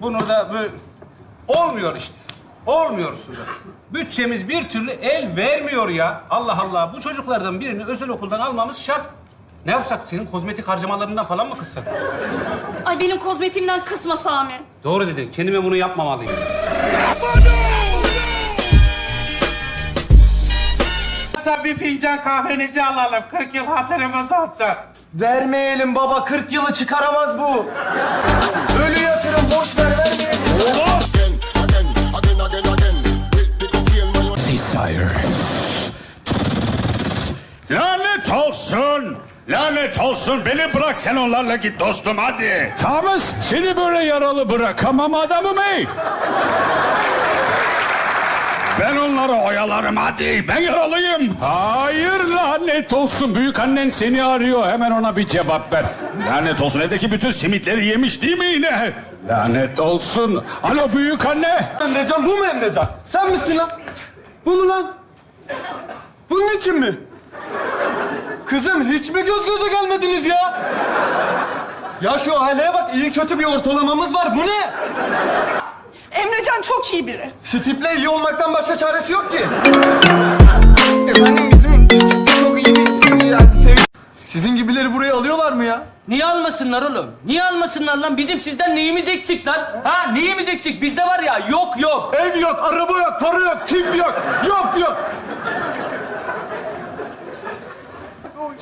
Bunu da böyle... Olmuyor işte. Olmuyor Suzan. Bütçemiz bir türlü el vermiyor ya. Allah Allah. Bu çocuklardan birini özel okuldan almamız şart. Ne yapsak? Senin kozmetik harcamalarından falan mı kıssak? Ay benim kozmetiğimden kısma Sami. Doğru dedin. Kendime bunu yapmamalıyım. bir fincan kahvenizi alalım. 40 yıl hatırımız olsun. Vermeyelim baba 40 yılı çıkaramaz bu. Ölü yatırım boş ver Lanet olsun! Lanet olsun! Beni bırak sen onlarla git dostum hadi. Thomas seni böyle yaralı bırakamam adamım ey. Ben onları oyalarım hadi. Ben yaralıyım. Hayır lanet olsun büyük annen seni arıyor hemen ona bir cevap ver. Lanet olsun evdeki bütün simitleri yemiş değil mi yine? Lanet olsun. Alo büyük anne. Emrecan bu mu Emrecan? Sen misin lan? Bu mu lan? Bunun için mi? Kızım hiç mi göz göze gelmediniz ya? Ya şu aileye bak iyi kötü bir ortalamamız var. Bu ne? Emrecan çok iyi biri. Şu tiple iyi olmaktan başka çaresi yok ki. Efendim bizim çok iyi bir sev- Sizin gibileri buraya alıyorlar mı ya? Niye almasınlar oğlum? Niye almasınlar lan? Bizim sizden neyimiz eksik lan? Ha neyimiz eksik? Bizde var ya yok yok. Ev yok, araba yok, para yok, tip yok. Yok yok.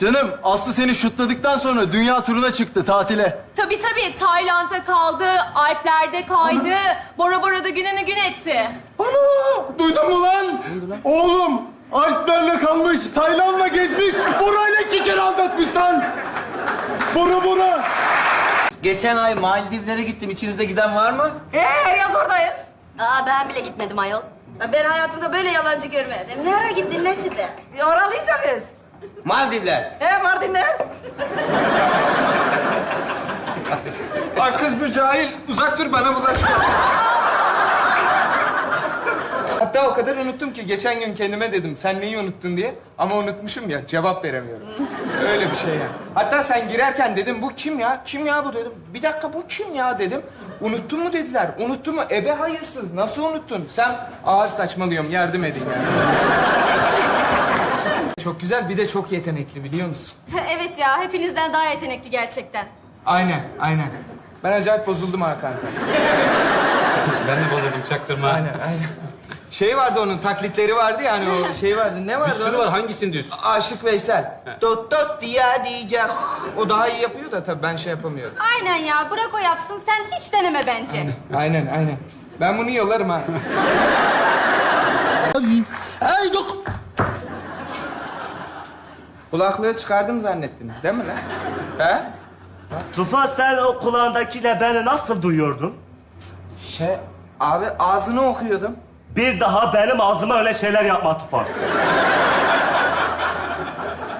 Canım Aslı seni şutladıktan sonra dünya turuna çıktı tatile. Tabii tabii Tayland'a kaldı, Alplerde kaydı. Bora Bora da gününü gün etti. Ana! Duydun mu lan? Oğlum Alplerle kalmış, Tayland'la gezmiş, Bora'yla iki kere anlatmış lan. Bora Bora. Geçen ay Maldivlere gittim. İçinizde giden var mı? Ee, her yaz oradayız. Aa ben bile gitmedim ayol. Ben hayatımda böyle yalancı görmedim. Ne ara gittin nesibe? E, Oralıysa biz. Maldivler. He Mardinler. Ay kız bu cahil. Uzak dur bana bulaşma. Hatta o kadar unuttum ki geçen gün kendime dedim sen neyi unuttun diye. Ama unutmuşum ya cevap veremiyorum. Öyle bir şey yani. Hatta sen girerken dedim bu kim ya? Kim ya bu dedim. Bir dakika bu kim ya dedim. Unuttun mu dediler. Unuttun mu? Ebe hayırsız. Nasıl unuttun? Sen ağır saçmalıyorum yardım edin yani. Çok güzel bir de çok yetenekli biliyor musun? evet ya hepinizden daha yetenekli gerçekten. Aynen aynen. Ben acayip bozuldum ha kanka. Ben de bozuldum çaktırma. Aynen aynen. Şey vardı onun taklitleri vardı yani o şey vardı. Ne Bir vardı? sürü onun? var. Hangisini diyorsun? Aşık Veysel. Tut tut diye diyecek. O daha iyi yapıyor da tabii ben şey yapamıyorum. Aynen ya bırak o yapsın sen hiç deneme bence. Aynen aynen. Ben bunu yollarım ha. Hey, dur. Kulaklığı çıkardım zannettiniz değil mi lan? He? Tufan sen o kulağındakiyle beni nasıl duyuyordun? Şey abi ağzını okuyordum. Bir daha benim ağzıma öyle şeyler yapma Tufan.